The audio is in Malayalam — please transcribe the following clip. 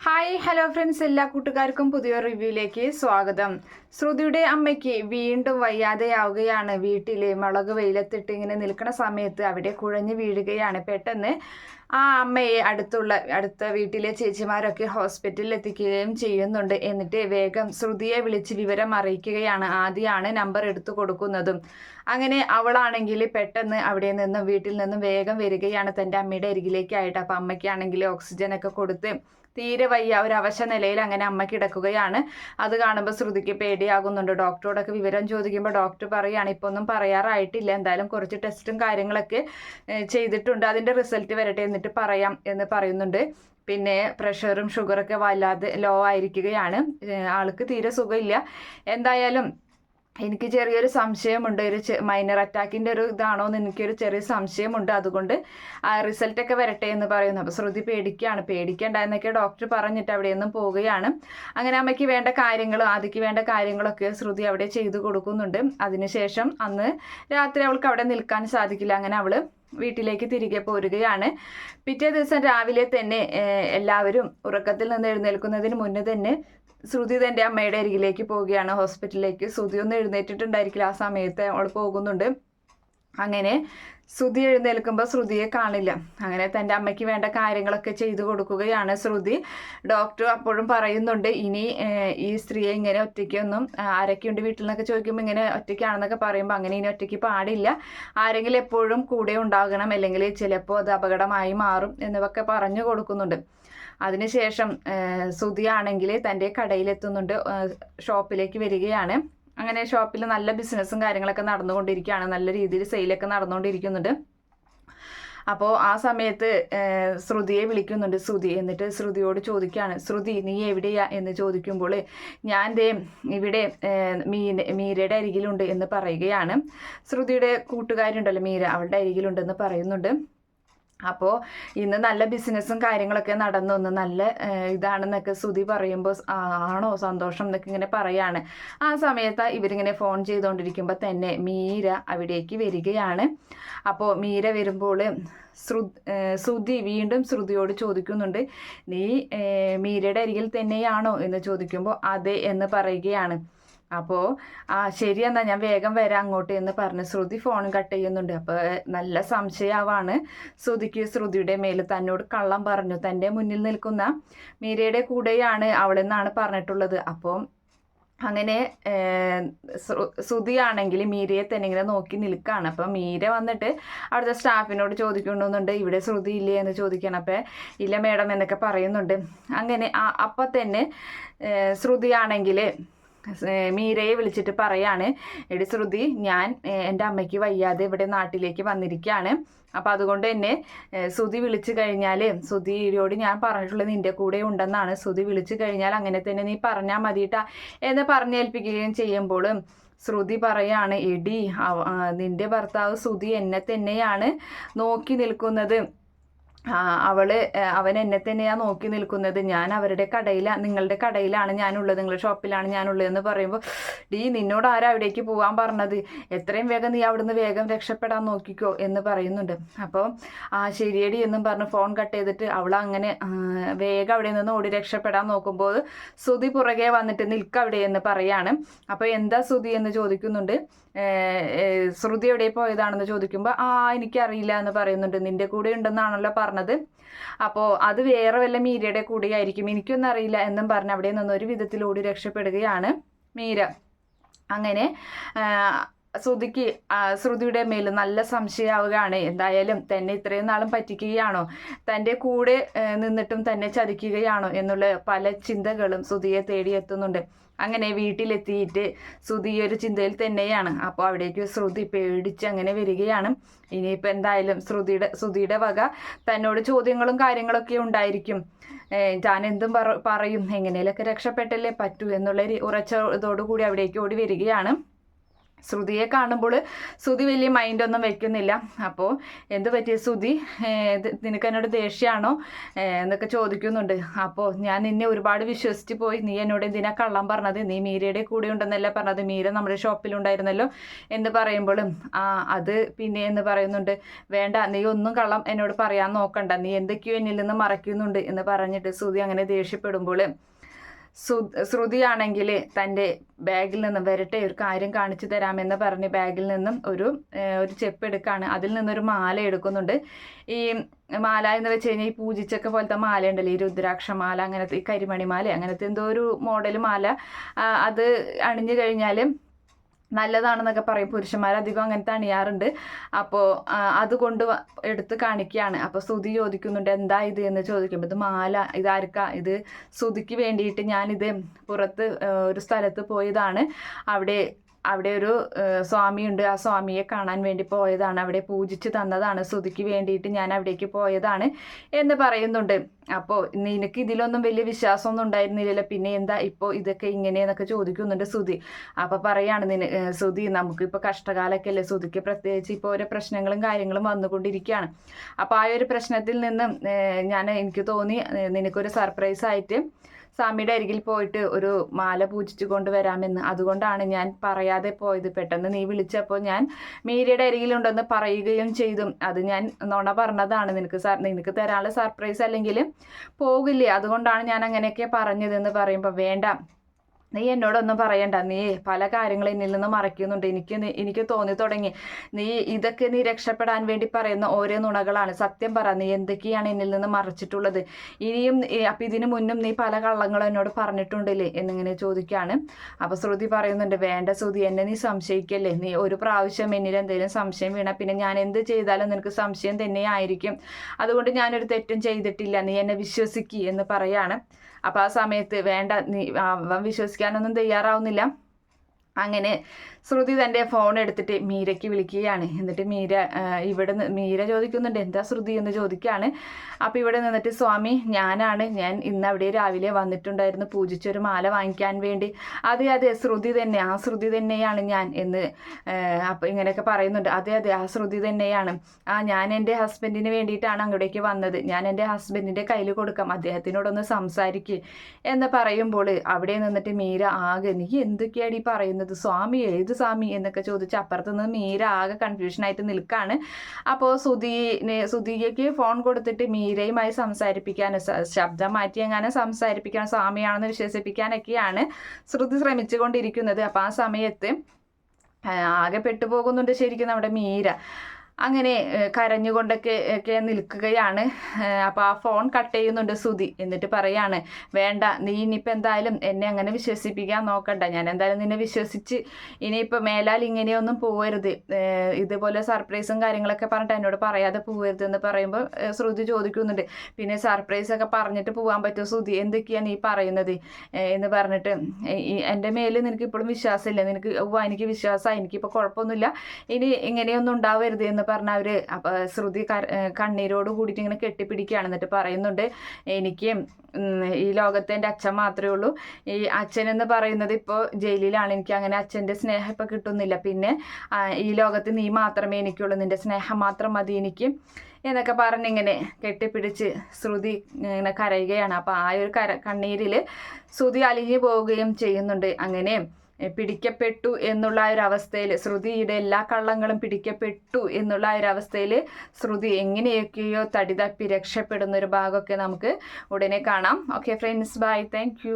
Hi hello friends. എല്ലാ കൂട്ടുകാർക്കും പുതിയ റിവ്യൂയിലേക്ക് സ്വാഗതം. ശ്രുതിയുടെ അമ്മയ്ക്ക് വീണ്ടും വയ്യാതെയാവുകയാണ്. വീട്ടിലെ മുളക് വെയിലത്തിട്ട് ഇങ്ങനെ നിൽക്കുന്ന സമയത്ത് അവിടെ കുഴഞ്ഞു വീഴുകയാണ്. പെട്ടെന്ന് ആ അമ്മയെ അടുത്തുള്ള അടുത്ത വീട്ടിലെ ചേച്ചിമാരൊക്കെ ഹോസ്പിറ്റലിൽ എത്തിക്കുകയും ചെയ്യുന്നുണ്ട്. എന്നിട്ട് വേഗം ശ്രുതിയെ വിളിച്ച് വിവരം അറിയിക്കുകയാണ്. ആദ്യമാണ് നമ്പർ എടുത്തു കൊടുക്കുന്നതും. അങ്ങനെ അവളാണെങ്കിൽ പെട്ടെന്ന് അവിടെ നിന്നും വീട്ടിൽ നിന്നും വേഗം വരികയാണ്. തന്റെ അമ്മയുടെ അരികിലേക്കായിട്ട് അപ്പം അമ്മയ്ക്കാണെങ്കിൽ ഓക്സിജനൊക്കെ കൊടുത്ത് തീരെ വയ്യ. ഒരു അവശ നിലയിൽ അങ്ങനെ അമ്മ കിടക്കുകയാണ്. അത് കാണുമ്പോൾ ശ്രുതിക്ക് പേടിയാകുന്നുണ്ട്. ഡോക്ടറോടൊക്കെ വിവരം ചോദിക്കുമ്പോൾ ഡോക്ടർ പറയുകയാണ് ഇപ്പോൾ ഒന്നും പറയാറായിട്ടില്ല. എന്തായാലും കുറച്ച് ടെസ്റ്റും കാര്യങ്ങളൊക്കെ ചെയ്തിട്ടുണ്ട്. അതിന്റെ റിസൾട്ട് വരട്ടെ എന്നിട്ട് പറയാം എന്ന് പറയുന്നുണ്ട്. പിന്നെ പ്രഷറും ഷുഗറൊക്കെ വല്ലാതെ ലോ ആയിരിക്കുകയാണ്. ആൾക്ക് തീരെ സുഖമില്ല. എന്തായാലും എനിക്ക് ചെറിയൊരു സംശയമുണ്ട്. ഒരു മൈനർ അറ്റാക്കിന്റെ ഒരു ഇതാണോ എന്ന് എനിക്കൊരു ചെറിയ സംശയമുണ്ട്. അതുകൊണ്ട് റിസൾട്ടൊക്കെ വരട്ടെ എന്ന് പറയുന്നു. അപ്പോൾ ശ്രുതി പേടിക്കുകയാണ്. പേടിക്കേണ്ട എന്നൊക്കെ ഡോക്ടർ പറഞ്ഞിട്ട് അവിടെ നിന്നും പോവുകയാണ്. അങ്ങനെ അമ്മയ്ക്ക് വേണ്ട കാര്യങ്ങളും ആദ്യക്ക് വേണ്ട കാര്യങ്ങളൊക്കെ ശ്രുതി അവിടെ ചെയ്തു കൊടുക്കുന്നുണ്ട്. അതിനുശേഷം അന്ന് രാത്രി അവൾക്ക് അവിടെ നിൽക്കാൻ സാധിക്കില്ല. അങ്ങനെ അവൾ വീട്ടിലേക്ക് തിരികെ പോരുകയാണ്. പിറ്റേ ദിവസം രാവിലെ തന്നെ എല്ലാവരും ഉറക്കത്തിൽ നിന്ന് എഴുന്നേൽക്കുന്നതിന് മുന്നേ തന്നെ ശ്രുതി തന്റെ അമ്മയുടെ അരികിലേക്ക് പോവുകയാണ്. ഹോസ്പിറ്റലിലേക്ക് ശ്രുതി ഒന്ന് എഴുന്നേറ്റിട്ടുണ്ടായിരിക്കില്ല. ആ സമയത്ത് അവൾ പോകുന്നുണ്ട്. അങ്ങനെ ശ്രുതി എഴുന്നേൽക്കുമ്പോൾ ശ്രുതിയെ കാണില്ല. അങ്ങനെ തന്റെ അമ്മയ്ക്ക് വേണ്ട കാര്യങ്ങളൊക്കെ ചെയ്തു കൊടുക്കുകയാണ് ശ്രുതി. ഡോക്ടർ അപ്പോഴും പറയുന്നുണ്ട് ഇനി ഈ സ്ത്രീയെ ഇങ്ങനെ ഒറ്റയ്ക്കൊന്നും ആരൊക്കെയുണ്ട് വീട്ടിൽ നിന്നൊക്കെ ചോദിക്കുമ്പോൾ ഇങ്ങനെ ഒറ്റയ്ക്കാണെന്നൊക്കെ പറയുമ്പോൾ അങ്ങനെ ഇനി ഒറ്റയ്ക്ക് പാടില്ല. ആരെങ്കിലും എപ്പോഴും കൂടെ ഉണ്ടാകണം അല്ലെങ്കിൽ ചിലപ്പോൾ അത് അപകടമായി മാറും എന്നൊക്കെ പറഞ്ഞു കൊടുക്കുന്നുണ്ട്. അതിനുശേഷം ശ്രുതിയാണെങ്കിൽ തന്റെ കടയിലെത്തുന്നുണ്ട് ഷോപ്പിലേക്ക് വരികയാണ്. അങ്ങനെ ഷോപ്പിൽ നല്ല ബിസിനസ്സും കാര്യങ്ങളൊക്കെ നടന്നുകൊണ്ടിരിക്കുകയാണ്. നല്ല രീതിയിൽ സെയിലൊക്കെ നടന്നുകൊണ്ടിരിക്കുന്നുണ്ട്. അപ്പോൾ ആ സമയത്ത് ശ്രുതിയെ വിളിക്കുന്നുണ്ട്. ശ്രുതി എന്നിട്ട് ശ്രുതിയോട് ചോദിക്കുകയാണ് ശ്രുതി നീ എവിടെയാ? എന്ന് ചോദിക്കുമ്പോൾ ഞാൻ ദേ ഇവിടെ മീൻ മീരയുടെ അരികിലുണ്ട് എന്ന് പറയുകയാണ്. ശ്രുതിയുടെ കൂട്ടുകാരുണ്ടല്ലോ മീര അവളുടെ അരികിലുണ്ടെന്ന് പറയുന്നുണ്ട്. അപ്പോൾ ഇന്ന് നല്ല ബിസിനസ്സും കാര്യങ്ങളൊക്കെ നടന്നു. ഒന്ന് നല്ല ഇതാണെന്നൊക്കെ ശ്രുതി പറയുമ്പോൾ ആണോ സന്തോഷം എന്നൊക്കെ ഇങ്ങനെ പറയാണ്. ആ സമയത്ത് ഇവരിങ്ങനെ ഫോൺ ചെയ്തുകൊണ്ടിരിക്കുമ്പോൾ തന്നെ മീര അവിടേക്ക് വരികയാണ്. അപ്പോൾ മീര വരുമ്പോൾ ശ്രു ശ്രുതി വീണ്ടും ശ്രുതിയോട് ചോദിക്കുന്നുണ്ട് നീ മീരയുടെ അരികിൽ തന്നെയാണോ? എന്ന് ചോദിക്കുമ്പോൾ അതെ എന്ന് പറയുകയാണ്. അപ്പോൾ ആ ശരി ഞാൻ വേഗം വരാം അങ്ങോട്ട് എന്ന് പറഞ്ഞ് ശ്രുതി ഫോൺ കട്ട് ചെയ്യുന്നുണ്ട്. അപ്പോൾ നല്ല സംശയമാവാണ് ശ്രുതിക്ക് ശ്രുതിയുടെ മേൽ തന്നോട് കള്ളം പറഞ്ഞു. തന്റെ മുന്നിൽ നിൽക്കുന്ന മീരയുടെ കൂടെയാണ് അവളെന്നാണ് പറഞ്ഞിട്ടുള്ളത്. അപ്പോൾ അങ്ങനെ ശ്രുതിയാണെങ്കിൽ മീരയെ തന്നെ ഇങ്ങനെ നോക്കി നിൽക്കുകയാണ് അപ്പം മീര വന്നിട്ട് അവിടുത്തെ സ്റ്റാഫിനോട് ചോദിക്കണമെന്നുണ്ട് ഇവിടെ ശ്രുതി ഇല്ലേ? എന്ന് ചോദിക്കണം അപ്പം ഇല്ല മേഡം എന്നൊക്കെ പറയുന്നുണ്ട്. അങ്ങനെ അപ്പം തന്നെ ശ്രുതിയാണെങ്കിൽ മീരയെ വിളിച്ചിട്ട് പറയാണ് എടി ശ്രുതി ഞാൻ എന്റെ അമ്മയ്ക്ക് വയ്യാതെ ഇവിടെ നാട്ടിലേക്ക് വന്നിരിക്കുകയാണ് അപ്പോൾ അതുകൊണ്ട് തന്നെ സുതി വിളിച്ചു കഴിഞ്ഞാൽ ശ്രുതിയോട് ഞാൻ പറഞ്ഞിട്ടുള്ളത് നിന്റെ കൂടെ ഉണ്ടെന്നാണ്. ശ്രുതി വിളിച്ചു കഴിഞ്ഞാൽ അങ്ങനെ തന്നെ നീ പറഞ്ഞാൽ മതിയിട്ടാ എന്ന് പറഞ്ഞേൽപ്പിക്കുകയും ചെയ്യുമ്പോൾ ശ്രുതി പറയാണ് എടി നിന്റെ ഭർത്താവ് ശ്രുതി എന്നെ തന്നെയാണ് നോക്കി നിൽക്കുന്നത്. അവൾ അവൻ എന്നെ തന്നെയാ നോക്കി നിൽക്കുന്നത്. ഞാൻ അവരുടെ കടയിലാണ് നിങ്ങളുടെ കടയിലാണ് ഞാനുള്ളത് നിങ്ങളുടെ ഷോപ്പിലാണ് ഞാനുള്ളത് എന്ന് പറയുമ്പോൾ ഡീ നിന്നോട് ആരാ അവിടേക്ക് പോകാൻ പറഞ്ഞത്? എത്രയും വേഗം നീ അവിടുന്ന് വേഗം രക്ഷപ്പെടാൻ നോക്കിക്കോ എന്ന് പറയുന്നുണ്ട്. അപ്പോൾ ആ ശരിയടി എന്നും പറഞ്ഞ് ഫോൺ കട്ട് ചെയ്തിട്ട് അവൾ അങ്ങനെ വേഗം അവിടെ നിന്ന് ഓടി രക്ഷപ്പെടാൻ നോക്കുമ്പോൾ സുതി പുറകെ വന്നിട്ട് നിൽക്ക അവിടെ എന്ന് പറയാണ്. അപ്പോൾ എന്താ സുതി എന്ന് ചോദിക്കുന്നുണ്ട്. ശ്രുതി എവിടെ പോയതാണെന്ന് ചോദിക്കുമ്പോൾ ആ എനിക്കറിയില്ല എന്ന് പറയുന്നുണ്ട്. നിന്റെ കൂടെ ഉണ്ടെന്നാണല്ലോ പറഞ്ഞത്. അപ്പോൾ അത് വേറെ വല്ല മീരയുടെ കൂടെ ആയിരിക്കും എനിക്കൊന്നും അറിയില്ല എന്നും പറഞ്ഞ് അവിടെ നിന്ന് ഒരു വിധത്തിലൂടി രക്ഷപ്പെടുകയാണ് മീര. അങ്ങനെ ശ്രുതിക്ക് ശ്രുതിയുടെ മേൽ നല്ല സംശയമാവുകയാണ് എന്തായാലും തന്നെ ഇത്രയും നാളും പറ്റിക്കുകയാണോ? തന്റെ കൂടെ നിന്നിട്ടും തന്നെ ചതിക്കുകയാണോ? എന്നുള്ള പല ചിന്തകളും ശ്രുതിയെ തേടിയെത്തുന്നുണ്ട് അങ്ങനെ വീട്ടിലെത്തിയിട്ട് ശ്രുതി ഒരു ചിന്തയിൽ തന്നെയാണ്. അപ്പോൾ അവിടേക്ക് ശ്രുതി പേടിച്ച് അങ്ങനെ വരികയാണ്. ഇനിയിപ്പോൾ എന്തായാലും ശ്രുതിയുടെ ശ്രുതിയുടെ വക തന്നോട് ചോദ്യങ്ങളും കാര്യങ്ങളൊക്കെ ഉണ്ടായിരിക്കും. ഞാൻ എന്തും പറ പറയും. എങ്ങനെയൊക്കെ രക്ഷപ്പെട്ടല്ലേ പറ്റൂ എന്നുള്ള ഉറച്ച ഇതോടുകൂടി അവിടേക്ക് ഓടി വരികയാണ്. ശ്രുതിയെ കാണുമ്പോൾ ശ്രുതി വലിയ മൈൻഡൊന്നും വെക്കുന്നില്ല. അപ്പോൾ എന്ത് പറ്റിയ ശ്രുതി? നിനക്ക് എന്നോട് ദേഷ്യമാണോ? എന്നൊക്കെ ചോദിക്കുന്നുണ്ട്. അപ്പോൾ ഞാൻ നിന്നെ ഒരുപാട് വിശ്വസിച്ച് പോയി. നീ എന്നോട് എന്തിനാ കള്ളം പറഞ്ഞത്? നീ മീരയുടെ കൂടെ ഉണ്ടെന്നല്ല പറഞ്ഞത്? മീര നമ്മുടെ ഷോപ്പിലുണ്ടായിരുന്നല്ലോ എന്ന് പറയുമ്പോഴും ആ അത് പിന്നെ എന്ന് പറയുന്നുണ്ട് വേണ്ട നീ ഒന്നും കള്ളം എന്നോട് പറയാൻ നോക്കണ്ട. നീ എന്തൊക്കെയോ എന്നിൽ നിന്ന് മറയ്ക്കുന്നുണ്ട് എന്ന് പറഞ്ഞിട്ട് ശ്രുതി അങ്ങനെ ദേഷ്യപ്പെടുമ്പോൾ ശ്രുതിയാണെങ്കിൽ തന്റെ ബാഗിൽ നിന്നും വരട്ടെ ഒരു കാര്യം കാണിച്ചു തരാമെന്ന് പറഞ്ഞ് ബാഗിൽ നിന്നും ഒരു ഒരു ചെപ്പ് എടുക്കുകയാണ് അതിൽ നിന്നൊരു മാല എടുക്കുന്നുണ്ട്. ഈ മാല എന്ന് വെച്ച് കഴിഞ്ഞാൽ ഈ പൂജിച്ചൊക്കെ പോലത്തെ മാല ഉണ്ടല്ലോ ഈ രുദ്രാക്ഷ മാല അങ്ങനത്തെ ഈ കരിമണിമാല അങ്ങനത്തെ എന്തോ ഒരു മോഡൽ മാല. അത് അണിഞ്ഞു കഴിഞ്ഞാൽ നല്ലതാണെന്നൊക്കെ പറയും. പുരുഷന്മാർ അധികം അങ്ങനത്തെ അണിയാറുണ്ട് അപ്പോൾ അതുകൊണ്ട് എടുത്ത് കാണിക്കുകയാണ് അപ്പോൾ സ്തുതി ചോദിക്കുന്നുണ്ട് എന്താ ഇത്? എന്ന് ചോദിക്കുമ്പോൾ ഇത് മാല. ഇതാർക്ക ഇത് സ്തുതിക്ക് വേണ്ടിയിട്ട് ഞാനിത് പുറത്ത് ഒരു സ്ഥലത്ത് പോയതാണ്. അവിടെ അവിടെ ഒരു സ്വാമിയുണ്ട്. ആ സ്വാമിയെ കാണാൻ വേണ്ടി പോയതാണ്. അവിടെ പൂജിച്ച് തന്നതാണ്. ശ്രുതിക്ക് വേണ്ടിയിട്ട് ഞാൻ അവിടേക്ക് പോയതാണ് എന്ന് പറയുന്നുണ്ട്. അപ്പോൾ നിനക്ക് ഇതിലൊന്നും വലിയ വിശ്വാസമൊന്നും ഉണ്ടായിരുന്നില്ലല്ലോ. പിന്നെ എന്താ ഇപ്പോൾ ഇതൊക്കെ ഇങ്ങനെയെന്നൊക്കെ ചോദിക്കുന്നുണ്ട് ശ്രുതി അപ്പോൾ പറയാണ് നിന ശ്രുതി നമുക്കിപ്പോൾ കഷ്ടകാലമൊക്കെ അല്ലേ? ശ്രുതിക്ക് പ്രത്യേകിച്ച് ഇപ്പോൾ ഓരോ പ്രശ്നങ്ങളും കാര്യങ്ങളും വന്നുകൊണ്ടിരിക്കുകയാണ്. അപ്പോൾ ആ ഒരു പ്രശ്നത്തിൽ നിന്ന് ഞാൻ എനിക്ക് തോന്നി നിനക്കൊരു സർപ്രൈസ് ആയിട്ട് സ്വാമിയുടെ അരികിൽ പോയിട്ട് ഒരു മാല പൂജിച്ചു കൊണ്ടുവരാമെന്ന് അതുകൊണ്ടാണ് ഞാൻ പറയാതെ പോയത്. പെട്ടെന്ന് നീ വിളിച്ചപ്പോൾ ഞാൻ മീരയുടെ അരികിലുണ്ടെന്ന് പറയുകയും ചെയ്തു. അത് ഞാൻ നുണ പറഞ്ഞതാണ്. നിനക്ക് സാർ നിനക്ക് തരാനുള്ള സർപ്രൈസ് അല്ലെങ്കിൽ പോകില്ലേ? അതുകൊണ്ടാണ് ഞാൻ അങ്ങനെയൊക്കെ പറഞ്ഞതെന്ന് പറയുമ്പോൾ വേണ്ട. നീ എന്നോടൊന്നും പറയണ്ട. നീ പല കാര്യങ്ങളും എന്നിൽ നിന്ന് മറയ്ക്കുന്നുണ്ട്. എനിക്ക് എനിക്ക് തോന്നി തുടങ്ങി. നീ ഇതൊക്കെ നീ രക്ഷപ്പെടാൻ വേണ്ടി പറയുന്ന ഓരോ നുണകളാണ്. സത്യം പറ നീ എന്തൊക്കെയാണ് എന്നിൽ നിന്ന് മറച്ചിട്ടുള്ളത്? ഇനിയും അപ്പം ഇതിനു മുന്നും നീ പല കള്ളങ്ങളും എന്നോട് പറഞ്ഞിട്ടുണ്ടല്ലേ എന്നിങ്ങനെ ചോദിക്കുകയാണ് അപ്പോൾ ശ്രുതി പറയുന്നുണ്ട് വേണ്ട ശ്രുതി എന്നെ നീ സംശയിക്കല്ലേ? നീ ഒരു പ്രാവശ്യം എന്നിൽ എന്തെങ്കിലും സംശയം വീണ പിന്നെ ഞാൻ എന്ത് ചെയ്താലും നിനക്ക് സംശയം തന്നെ ആയിരിക്കും. അതുകൊണ്ട് ഞാനൊരു തെറ്റും ചെയ്തിട്ടില്ല. നീ എന്നെ വിശ്വസിക്കുക എന്ന് പറയാണ്. അപ്പോൾ ആ സമയത്ത് വേണ്ട നീ അവൻ വിശ്വസിക്കാനൊന്നും തയ്യാറാവുന്നില്ല. അങ്ങനെ ശ്രുതി തന്റെ ഫോൺ എടുത്തിട്ട് മീരയ്ക്ക് വിളിക്കുകയാണ്. എന്നിട്ട് മീര ഇവിടെ മീര ചോദിക്കുന്നുണ്ട് എന്താ ശ്രുതി? എന്ന് ചോദിക്കുകയാണ്. അപ്പോൾ ഇവിടെ നിന്നിട്ട് സ്വാമി ഞാനാണ്. ഞാൻ ഇന്ന് അവിടെ രാവിലെ വന്നിട്ടുണ്ടായിരുന്നു. പൂജിച്ചൊരു മാല വാങ്ങിക്കാൻ വേണ്ടി. അതെ അതെ ശ്രുതി തന്നെ. ആ ശ്രുതി തന്നെയാണ് ഞാൻ. എന്ന് അപ്പോൾ ഇങ്ങനെയൊക്കെ പറയുന്നുണ്ട്. അതെ അതെ ആ ശ്രുതി തന്നെയാണ്. ആ ഞാൻ എന്റെ ഹസ്ബൻഡിന് വേണ്ടിയിട്ടാണ് അങ്ങോട്ടേക്ക് വന്നത്. ഞാൻ എന്റെ ഹസ്ബൻഡിന്റെ കയ്യിൽ കൊടുക്കാം. അദ്ദേഹത്തിനോടൊന്ന് സംസാരിക്കുക എന്ന് പറയുമ്പോൾ അവിടെ നിന്നിട്ട് മീര ആകെ നീ എന്തൊക്കെയാണ് ഈ പറയുന്നത്? സ്വാമി ഏത് സ്വാമി എന്നൊക്കെ ചോദിച്ച് അപ്പുറത്ത് നിന്ന് മീര ആകെ കൺഫ്യൂഷനായിട്ട് നിൽക്കുകയാണ് അപ്പോൾ സുധീനെ സുധീയയ്ക്ക് ഫോൺ കൊടുത്തിട്ട് മീരയുമായി സംസാരിപ്പിക്കാൻ ശബ്ദം മാറ്റി എങ്ങനെ സംസാരിപ്പിക്കാൻ സ്വാമിയാണെന്ന് വിശ്വസിപ്പിക്കാനൊക്കെയാണ് ശ്രുതി ശ്രമിച്ചുകൊണ്ടിരിക്കുന്നത്. അപ്പോൾ ആ സമയത്ത് ആകെ പെട്ടുപോകുന്നുണ്ട് ശരിക്കും നമ്മുടെ മീര. അങ്ങനെ കരഞ്ഞുകൊണ്ടൊക്കെ ഒക്കെ നിൽക്കുകയാണ്. അപ്പോൾ ആ ഫോൺ കട്ട് ചെയ്യുന്നുണ്ട് സുതി എന്നിട്ട് പറയാണ് വേണ്ട നീ ഇനിയിപ്പോൾ എന്തായാലും എന്നെ അങ്ങനെ വിശ്വസിപ്പിക്കാൻ നോക്കണ്ട. ഞാൻ എന്തായാലും നിന്നെ വിശ്വസിച്ച് ഇനിയിപ്പോൾ മേലാൽ ഇങ്ങനെയൊന്നും പോകരുത് ഇതുപോലെ സർപ്രൈസും കാര്യങ്ങളൊക്കെ പറഞ്ഞിട്ട് എന്നോട് പറയാതെ പോകരുത് എന്ന് പറയുമ്പോൾ ശ്രുതി ചോദിക്കുന്നുണ്ട്. പിന്നെ സർപ്രൈസ് ഒക്കെ പറഞ്ഞിട്ട് പോകാൻ പറ്റുമോ ശ്രുതി എന്തൊക്കെയാണ് ഈ പറയുന്നത്? എന്ന് പറഞ്ഞിട്ട് എന്റെ മേലിൽ നിനക്ക് ഇപ്പോഴും വിശ്വാസമില്ല. നിനക്ക് ഓ എനിക്ക് വിശ്വാസമായി എനിക്കിപ്പോൾ കുഴപ്പമൊന്നുമില്ല. ഇനി ഇങ്ങനെയൊന്നും ഉണ്ടാവരുത് എന്ന് പറഞ്ഞ അവർ ശ്രുതി കണ്ണീരോട് കൂടിയിട്ട് ഇങ്ങനെ കെട്ടിപ്പിടിക്കുകയാണ്. എന്നിട്ട് പറയുന്നുണ്ട് എനിക്ക് ഈ ലോകത്തെ എന്റെ അച്ഛൻ മാത്രമേ ഉള്ളൂ. ഈ അച്ഛൻ എന്ന് പറയുന്നത് ഇപ്പോൾ ജയിലിലാണ്. എനിക്ക് അങ്ങനെ അച്ഛന്റെ സ്നേഹം ഇപ്പോൾ കിട്ടുന്നില്ല. പിന്നെ ഈ ലോകത്ത് നീ മാത്രമേ എനിക്കുള്ളൂ. നിന്റെ സ്നേഹം മാത്രം മതി എനിക്ക്. എന്നൊക്കെ പറഞ്ഞിങ്ങനെ കെട്ടിപ്പിടിച്ച് ശ്രുതി ഇങ്ങനെ കരയുകയാണ്. അപ്പോൾ ആ ഒരു കര കണ്ണീരിൽ ശ്രുതി അലിഞ്ഞു പോവുകയും ചെയ്യുന്നുണ്ട്. അങ്ങനെ പിടിക്കപ്പെട്ടു എന്നുള്ള ഒരു അവസ്ഥയിൽ ശ്രുതിയുടെ എല്ലാ കള്ളങ്ങളും പിടിക്കപ്പെട്ടു എന്നുള്ള ഒരു അവസ്ഥയിൽ ശ്രുതി എങ്ങനെയൊക്കെയോ തടി തപ്പി രക്ഷപ്പെടുന്ന ഒരു ഭാഗമൊക്കെ നമുക്ക് ഉടനെ കാണാം. Okay friends bye thank